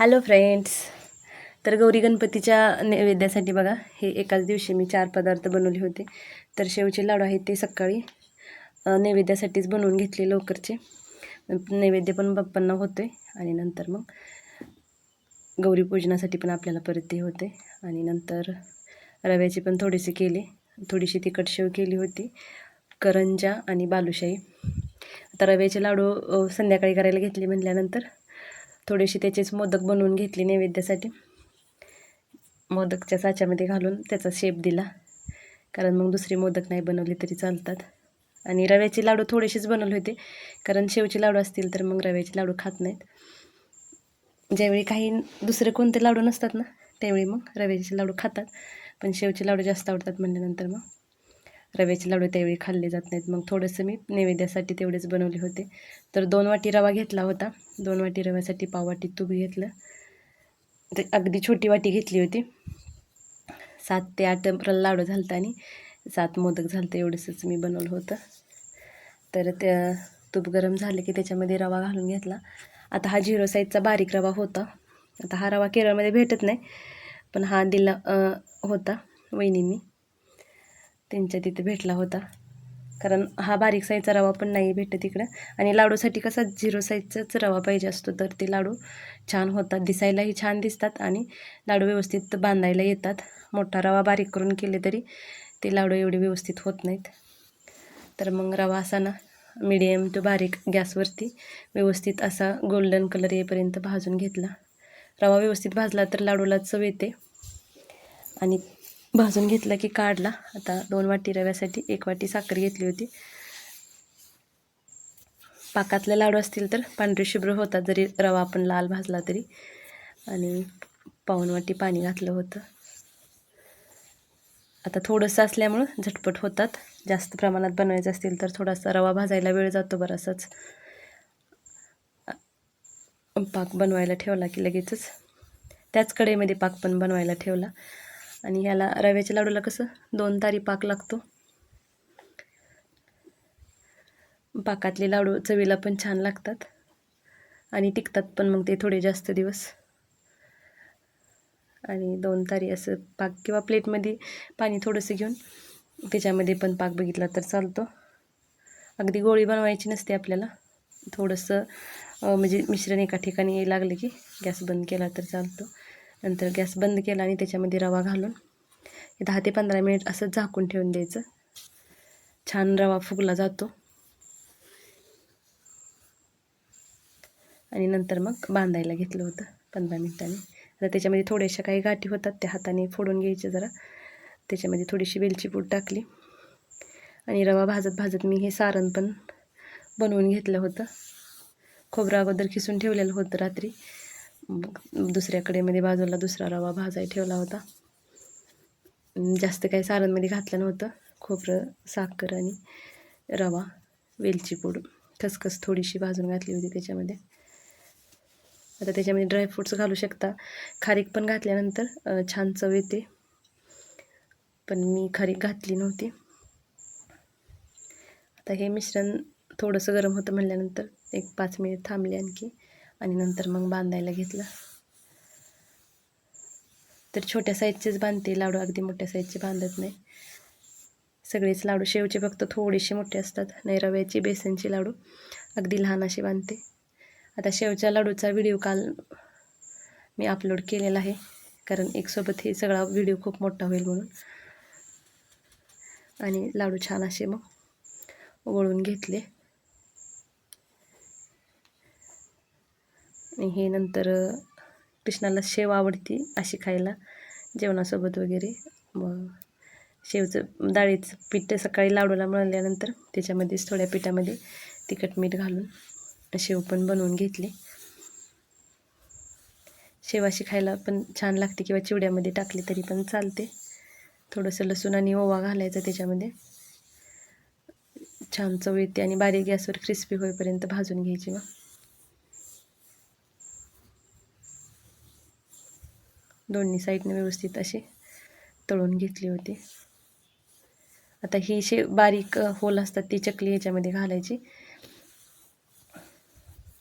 Hello friends तर गौरी गणपतीच्या नैवेद्यासाठी बघा हे एकाच दिवशी मी चार पदार्थ बनवले होते. तर शेवचे लाडू आहेत ते सकाळी नैवेद्यासाठीच बनवून घेतले लवकरचे. नैवेद्य पण बाप्पांना होते आणि नंतर मग गौरी पूजनासाठी पण आपल्याला परत ते होते. आणि नंतर रव्याचे पण थोडेसे केले. थोडीशी तिखट शेव केली होती. करंजा आणि बालुशाही. आता रव्याचे लाडू संध्याकाळी करायला घेतले म्हटल्यानंतर थोडेसे त्याचेच मोदक बनवून घेतले नैवेद्यासाठी. मोदकच्या साच्यामध्ये घालून त्याचा शेप दिला. कारण मग दुसरे मोदक नाही बनवले तरी चालतात. आणि रव्याचे लाडू थोडेसेच बनवले होते. कारण शेवचे लाडू असतील तर मग रव्याचे लाडू खात नाहीत. ज्यावेळी काही दुसरे कोणते लाडू नसतात ना त्यावेळी मग रव्याचे लाडू खातात. पण शेवचे लाडू जास्त आवडतात म्हणल्यानंतर मग. रव्याचे लाडू त्यावेळी खाल्ले जात नाहीत. मग थोडंसं मी नैवेद्यासाठी तेवढेच बनवले होते. तर दोन वाटी रवा घेतला होता. दोन वाटी रव्यासाठी पाव वाटी तूप घेतलं. ते अगदी छोटी वाटी घेतली होती. सात ते आठ लाडू झालता आणि सात मोदक झालतं एवढंसंच मी बनवलं होतं. तर त्या तूप गरम झाले की त्याच्यामध्ये रवा घालून घेतला. आता हा झिरो साईजचा बारीक रवा होता. आता हा रवा केरळमध्ये भेटत नाही पण हा दिला होता वहिनींनी. त्यांच्या तिथे भेटला होता. कारण हा बारीक साईजचा रवा पण नाही भेटत इकडं. आणि लाडूसाठी कसा झिरो साईजचाच रवा पाहिजे असतो तर ते लाडू छान होतात दिसायलाही छान दिसतात आणि लाडू व्यवस्थित बांधायला येतात. मोठा रवा बारीक करून केले तरी ते लाडू एवढे व्यवस्थित होत नाहीत. तर मग रवा असा ना मिडियम टू बारीक गॅसवरती व्यवस्थित असा गोल्डन कलर येईपर्यंत भाजून घेतला. रवा व्यवस्थित भाजला तर लाडूला चव येते. आणि भाजून घेतला की काढला. आता दोन वाटी रव्यासाठी एक वाटी साखर घेतली होती. पाकातले लाडू असतील तर पांढरे शुभ्र होतात जरी रवा आपण लाल भाजला तरी. आणि पाऊण वाटी पाणी घातलं होतं. आता थोडंसं असल्यामुळं झटपट होतात. जास्त प्रमाणात बनवायचं असतील तर थोडासा रवा भाजायला वेळ जातो बरासाच. पाक बनवायला ठेवला की लगेचच. त्याच कढईमध्ये पाक पण बनवायला ठेवला. आणि ह्याला रव्याच्या लाडूला कसं दोन तारी पाक लागतो. पाकातले लाडू चवीला पण छान लागतात. आणि टिकतात पण मग ते थोडे जास्त दिवस. आणि दोन तारी असं पाक किंवा प्लेटमध्ये पाणी थोडंसं घेऊन त्याच्यामध्ये पण पाक बघितला तर चालतो. अगदी गोळी बनवायची नसते आपल्याला. थोडंसं म्हणजे मिश्रण एका ठिकाणी लागलं की गॅस बंद केला तर चालतो. नंतर गॅस बंद केला आणि त्याच्यामध्ये रवा घालून दहा ते पंधरा मिनिट असंच झाकून ठेवून द्यायचं. छान रवा फुगला जातो. आणि नंतर मग बांधायला घेतलं होतं पंधरा मिनिटांनी. आता त्याच्यामध्ये थोड्याशा काही गाठी होतात त्या हाताने फोडून घ्यायचे जरा. त्याच्यामध्ये थोडीशी वेलची पूड टाकली. आणि रवा भाजत भाजत मी हे सारण पण बनवून घेतलं होतं. खोबरं अगोदर खिसून ठेवलेलं होतं रात्री. दुसऱ्या कडेमध्ये म्हणजे बाजूला दुसरा रवा भाजाय ठेवला होता. जास्त काही सारणमध्ये घातलं नव्हतं. खोबरं साखर आणि रवा वेलची पूड खसखस थोडीशी भाजून घातली होती त्याच्यामध्ये. आता त्याच्यामध्ये ड्रायफ्रूट्स घालू शकता. खारीक पण घातल्यानंतर छान चव येते. पण मी खारीक घातली नव्हती. आता हे मिश्रण थोडंसं गरम होतं म्हणल्यानंतर एक पाच मिनिट थांबले आणखी. आणि नंतर मग बांधायला घेतलं. तर छोट्या साईजचेच बांधते लाडू अगदी मोठ्या साईजचे बांधत नाही. सगळेच लाडू शेवचे फक्त थोडेसे मोठे असतात नाही रव्याचे बेसनचे लाडू अगदी लहान असे बांधते. आता शेवच्या लाडूचा व्हिडिओ काल मी अपलोड केलेला आहे कारण एकसोबत हे सगळा व्हिडिओ खूप मोठा होईल म्हणून. आणि लाडू छान असे मग वळून घेतले. हे नंतर कृष्णाला शेव आवडती अशी खायला जेवणासोबत वगैरे. मग शेवचं डाळीचं पीठ सकाळी लाडूला मळल्यानंतर त्याच्यामध्येच थोड्या पिठामध्ये तिखट मीठ घालून शेव पण बनवून घेतली. शेवाशी खायला पण छान लागते किंवा चिवड्यामध्ये टाकली तरी पण चालते. थोडंसं लसूण आणि ओवा घालायचा त्याच्यामध्ये. छान चव येते आणि बारीक गॅसवर क्रिस्पी होईपर्यंत भाजून घ्यायची मग. दोन्ही साईडने व्यवस्थित असे तळून घेतली होती. आता ही शे बारीक होल असतात ती चकली याच्यामध्ये घालायची.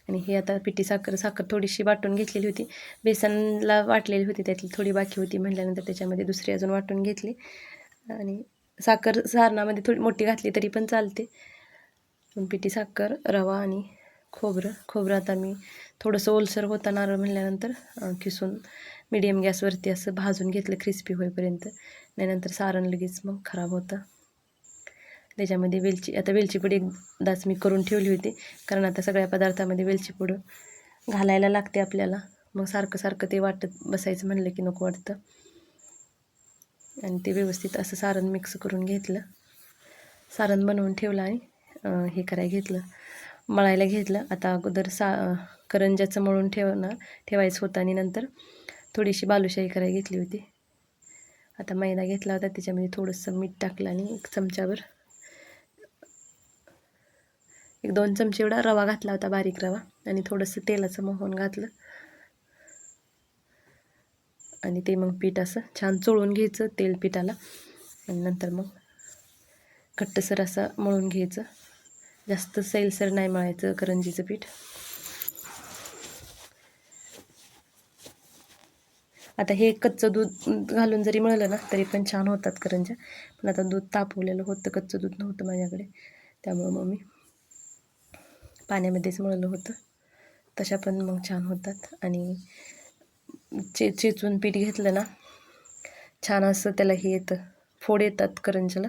आणि ही आता पिठी साखर साखर थोडीशी वाटून घेतलेली होती. बेसनला वाटलेली होती त्यातली थोडी बाकी होती म्हटल्यानंतर त्याच्यामध्ये दुसरी अजून वाटून घेतली. आणि साखर सारणामध्ये थोडी मोठी घातली तरी पण चालते. पिठी साखर रवा आणि खोबरं खोबरं आता मी थोडंसं ओलसर होता नारळ म्हणल्यानंतर किसून मिडियम गॅसवरती असं भाजून घेतलं क्रिस्पी होईपर्यंत. नाही नंतर सारण लगेच मग खराब होतं. त्याच्यामध्ये वेलची आता वेलची पूड एकदाच मी करून ठेवली होती. कारण आता सगळ्या पदार्थामध्ये वेलची पूड घालायला लागते आपल्याला. मग सारखं सारखं ते वाटत बसायचं म्हणलं की नको वाटतं. आणि ते व्यवस्थित असं सारण मिक्स करून घेतलं. सारण बनवून ठेवलं आणि हे करायला घेतलं. मळायला घेतलं. आता अगोदर सा करंज्याचं करंजाचं मळून ठेवणार ठेवायचं होतं आणि नंतर थोडीशी बालुशाही करायला घेतली होती. आता मैदा घेतला होता त्याच्यामध्ये थोडंसं मीठ टाकलं आणि एक चमच्यावर एक दोन चमचे एवढा रवा घातला होता बारीक रवा आणि थोडंसं तेलाचं मोहन घातलं. आणि ते मग पीठ असं छान चोळून घ्यायचं तेल पिठाला आणि नंतर मग घट्टसर असं मळून घ्यायचं. जास्त सैलसर नाही मळायचं करंजीचं पीठ. आता हे कच्चं दूध घालून जरी मळलं ना तरी पण छान होतात करंज्या. पण आता दूध तापवलेलं होतं कच्चं दूध नव्हतं माझ्याकडे. त्यामुळं मग मी पाण्यामध्येच मळलं होतं. तशा पण मग छान होतात. आणि चे चेचून पीठ घेतलं ना छान असं त्याला हे येतं. फोड येतात करंज्याला.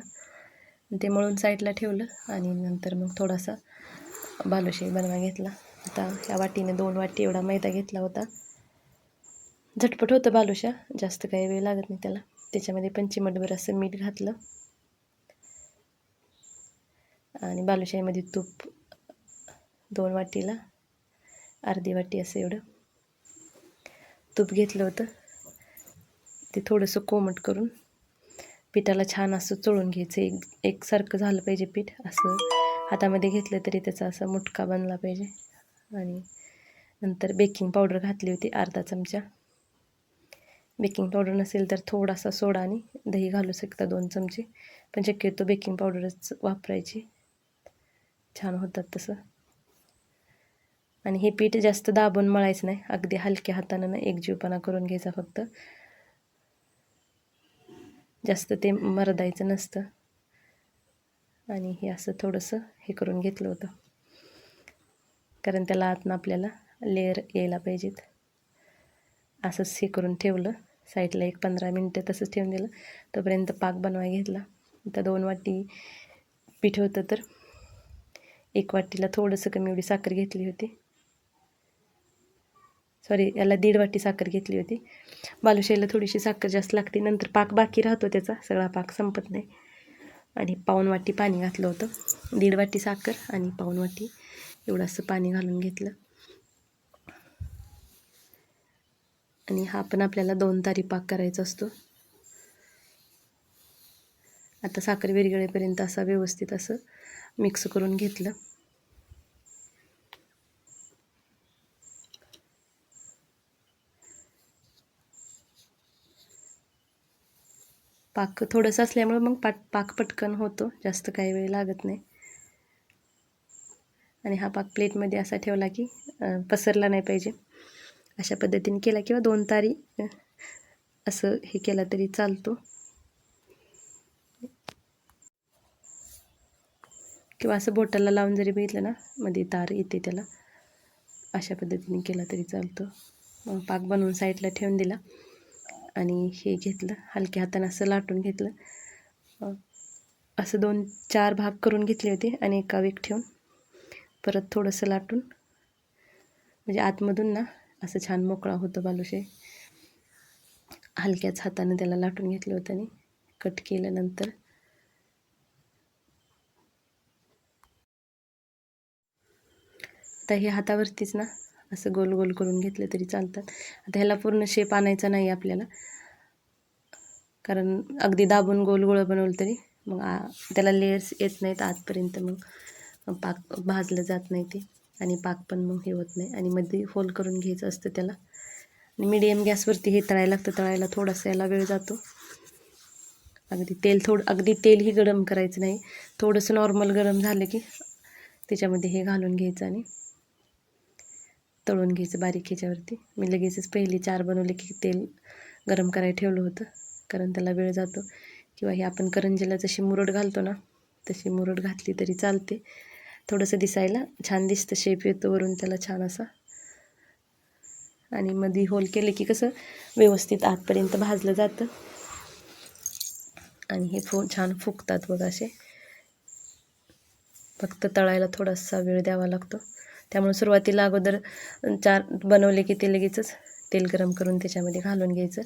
ते मळून साईडला ठेवलं आणि नंतर मग थोडासा बालुशाही बनवा घेतला. आता ह्या वाटीने दोन वाटी एवढा मैदा घेतला होता. झटपट होतं बालुशा जास्त काही वेळ लागत नाही त्याला. त्याच्यामध्ये पण चिमटभर असं मीठ घातलं. आणि बालुशाहीमध्ये तूप दोन वाटीला अर्धी वाटी असं एवढं तूप घेतलं होतं. ते थोडंसं कोमट करून पिठाला छान असं चोळून घ्यायचं. एक एकसारखं झालं पाहिजे पीठ. असं हातामध्ये घेतलं तरी त्याचा असा मुटका बनला पाहिजे. आणि नंतर बेकिंग पावडर घातली होती अर्धा चमचा. बेकिंग पावडर नसेल तर थोडासा सोडा आणि दही घालू शकता दोन चमचे. पण शक्यतो बेकिंग पावडरच वापरायची. छान होतात तसं. आणि हे पीठ जास्त दाबून मळायचं नाही. अगदी हलक्या हातानं ना एकजीवपणा करून घ्यायचा फक्त. जास्त ते मरदायचं नसतं. आणि हे असं थोडंसं हे करून घेतलं होतं. कारण त्याला आतनं आपल्याला लेअर यायला पाहिजेत. असंच हे करून ठेवलं. साईडला एक पंधरा मिनटं तसंच ठेवून दिलं. तोपर्यंत पाक बनवाय घेतला. आता दोन वाटी पीठ होतं तर एक वाटीला थोडंसं कमी एवढी साखर घेतली होती. सॉरी याला दीड वाटी साखर घेतली होती. बालुशाहीला थोडीशी साखर जास्त लागते. नंतर पाक बाकी राहतो त्याचा. सगळा पाक संपत नाही. आणि पाऊण वाटी पाणी घातलं होतं. दीड वाटी साखर आणि पाऊण वाटी एवढं असं पाणी घालून घेतलं. आणि हा पण आपल्याला दोन तारी पाक करायचा असतो. आता साखर विरगळेपर्यंत असा व्यवस्थित असं मिक्स करून घेतलं. पाक थोडंसं असल्यामुळं मग पाट पाक पटकन होतो. जास्त काही वेळ लागत नाही. आणि हा पाक प्लेटमध्ये असा ठेवला की पसरला नाही पाहिजे. अशा पद्धतीने केला किंवा दोन तारी असं हे केला तरी चालतो. किंवा असं बोटाला लावून जरी बघितलं ना मध्ये तार येते त्याला अशा पद्धतीने केला तरी चालतो. मग पाक बनवून साईडला ठेवून दिला. आणि हे घेतलं हलक्या हातानं असं लाटून घेतलं. असं दोन चार भाग करून घेतले होते आणि एका वीक ठेवून परत थोडंसं लाटून म्हणजे आतमधून ना असं छान मोकळा होतं बालुशाही हलक्याच हाताने त्याला लाटून घेतलं होतं आणि कट केल्यानंतर आता हे हातावरतीच ना असं गोल गोल करून घेतलं तरी चालतात. आता ह्याला पूर्ण शेप आणायचा नाही आपल्याला. कारण अगदी दाबून गोल गोळ बनवलं तरी मग आ त्याला लेयर्स येत नाहीत आतपर्यंत मग. पाक भाजलं जात नाही ते. आणि पाक पण मग हे होत नाही. आणि मध्ये फोल्ड करून घ्यायचं असतं त्याला. आणि मिडियम गॅसवरती हे तळायला लागतं. तळायला थोडासा याला वेळ जातो. अगदी तेल थोडं अगदी तेलही गरम करायचं नाही. थोडंसं नॉर्मल गरम झालं की त्याच्यामध्ये हे घालून घ्यायचं आणि तळून घ्यायचं बारीक ह्याच्यावरती. मी लगेचच पहिली चार बनवले की तेल गरम करायला ठेवलं होतं कारण त्याला वेळ जातो. किंवा हे आपण करंजीला जशी मुरड घालतो ना तशी मुरड घातली तरी चालते. थोडंसं दिसायला छान दिसतं शेप येतो वरून त्याला छान असा. आणि मध्ये होल केले की कसं व्यवस्थित आतपर्यंत भाजलं जातं. आणि हे फो छान फुगतात बघ असे. फक्त तळायला थोडासा वेळ द्यावा लागतो. त्यामुळे सुरुवातीला अगोदर चार बनवले की ते लगेचच तेल गरम करून त्याच्यामध्ये घालून घ्यायचं.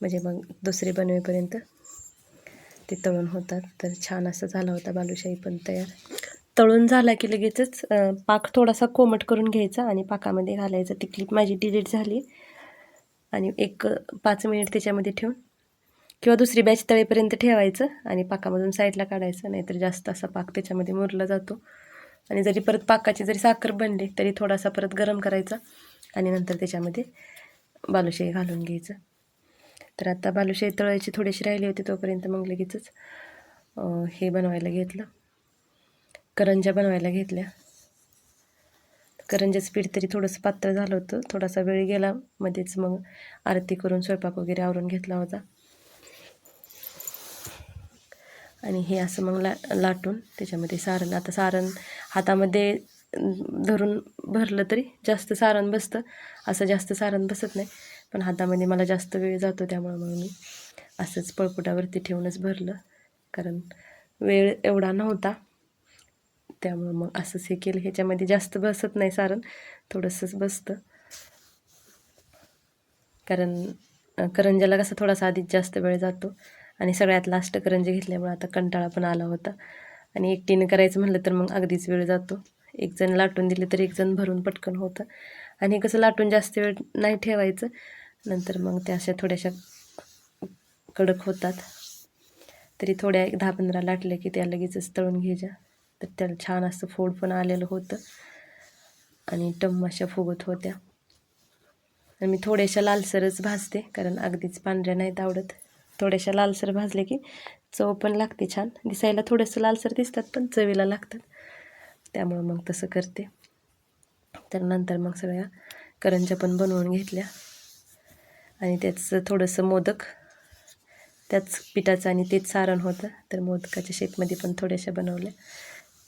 म्हणजे मग दुसरे बनवेपर्यंत ते तळून होतात. तर छान असं झाला होता बालुशाही पण तयार. तळून झाला की लगेचच पाक थोडासा कोमट करून घ्यायचा आणि पाकामध्ये घालायचं. ती क्लिप माझी डिलीट झाली. आणि एक पाच मिनिट त्याच्यामध्ये ठेवून किंवा दुसरी बॅच तळेपर्यंत ठेवायचं आणि पाकामधून साईडला काढायचं. नाहीतर जास्त असा पाक त्याच्यामध्ये मुरला जातो. आणि जरी परत पाकाची जरी साखर बनली तरी थोडासा परत गरम करायचा आणि नंतर त्याच्यामध्ये बालुशाही घालून घ्यायचं. तर आता बालुशाही तळायची थोडीशी राहिली होती तोपर्यंत मग लगेचच हे बनवायला घेतलं. करंज्या बनवायला घेतल्या. करंजाचं पीठ तरी थोडंसं पातळ झालं होतं. थोडासा वेळ गेला मध्येच मग आरती करून स्वयंपाक वगैरे आवरून घेतला होता. आणि हे असं मग ला लाटून त्याच्यामध्ये सारण आता सारण हातामध्ये धरून भरलं तरी जास्त सारण बसतं. असं जास्त सारण बसत नाही. पण हातामध्ये मला जास्त वेळ जातो त्यामुळं मग मी असंच पळपुटावरती ठेवूनच भरलं. कारण वेळ एवढा नव्हता. त्यामुळं मग असंच हे केलं. ह्याच्यामध्ये जास्त बसत नाही सारण. थोडंसंच बसतं. कारण करंजाला करंज्याला कसं थोडासा आधीच जास्त वेळ जातो. आणि सगळ्यात लास्ट करंजी घेतल्यामुळे आता कंटाळा पण आला होता. आणि एकटीनं करायचं म्हटलं तर मग अगदीच वेळ जातो. एक जण लाटून दिले तर एक जण भरून पटकन होतं. आणि कसं लाटून जास्त वेळ नाही ठेवायचं नंतर मग त्या अशा थोड्याशा कडक होतात. तरी थोड्या एक दहा पंधरा लाटल्या की त्या लगेचच तळून घ्यायच्या तर त्याला छान असं फोड पण आलेलं होतं. आणि टम्माशा फुगत होत्या. आणि मी थोड्याशा लालसरच भाजते कारण अगदीच पांढऱ्या नाहीत आवडत. थोड्याशा लालसर भाजले की चव पण लागते छान. दिसायला थोडंसं लालसर दिसतात पण चवीला लागतात. त्यामुळं मग तसं करते. तर नंतर मग सगळ्या करंज्या पण बनवून घेतल्या. आणि त्याचं थोडंसं मोदक त्याच पिठाचं आणि तेच सारण होतं. तर मोदकाच्या शेपमध्ये पण थोड्याशा बनवल्या.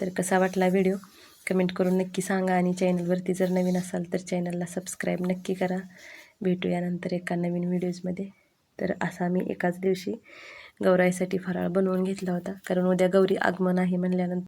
तर कसा वाटला व्हिडिओ? कमेंट करून नक्की सांगा. आणि चॅनलवरती जर नवीन असाल तर चॅनलला सबस्क्राईब नक्की करा. भेटूया नंतर एका नवीन व्हिडिओजमध्ये. तर असा मी एकाच दिवशी गौराईसाठी फराळ बनवून घेतला होता. कारण उद्या गौरी आगमन आहे म्हणल्यानंतर